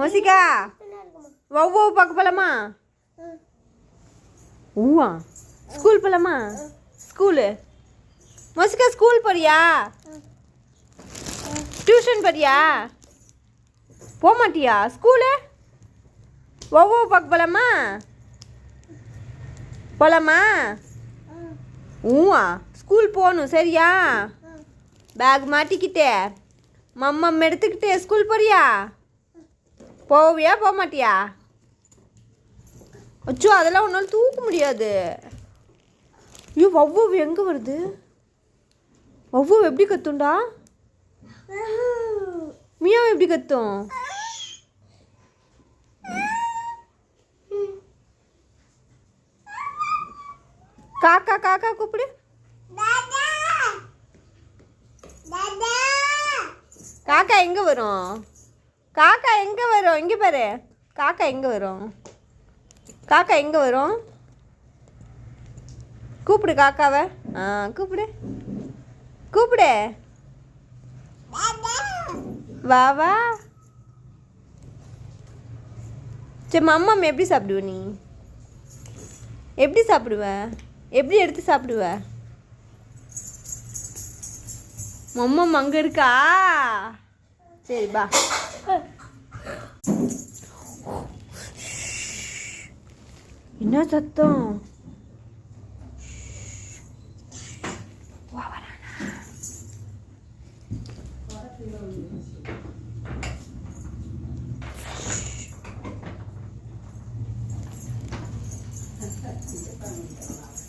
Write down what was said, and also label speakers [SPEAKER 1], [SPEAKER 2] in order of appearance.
[SPEAKER 1] மோசிகா ஒவ்வொரு பார்க்க போலாமா? ஊவா ஸ்கூல் போலாமா? ஸ்கூலு மோசிகா ஸ்கூல் போறியா? டியூஷன் போறியா? போக மாட்டியா? ஸ்கூலு ஒவ்வொரு பார்க்க போலாமா? போலாமா? ஊவா ஸ்கூல் போகணும் சரியா? பேக் மாட்டிக்கிட்டே. மம்மம் எடுத்துக்கிட்டே ஸ்கூல் போறியா? போவியா போக மாட்டியா அச்சோ அதெல்லாம் உன்னால் தூக்க முடியாது. ஐயோ வவ்வூ எங்கே வருது? வவ்வூ எப்படி கத்துண்டா? மியாவ் எப்படி கத்தும்? காக்கா காக்கா கூப்பிடு. காக்கா எங்கே வரும்? காக்கா எங்கே வரும்? இங்கே பாரு. காக்கா எங்கே வரும்? காக்கா எங்கே வரும்? கூப்பிடு காக்காவை. ஆ கூப்பிடு. கூப்பிடு. வா வா. சரி மம்மம் எப்படி சாப்பிடுவ நீ? எப்படி சாப்பிடுவ? எப்படி எடுத்து சாப்பிடுவ? மம்மம் அங்கே இருக்கா? சரி பா என்ன சத்தம் Thank you.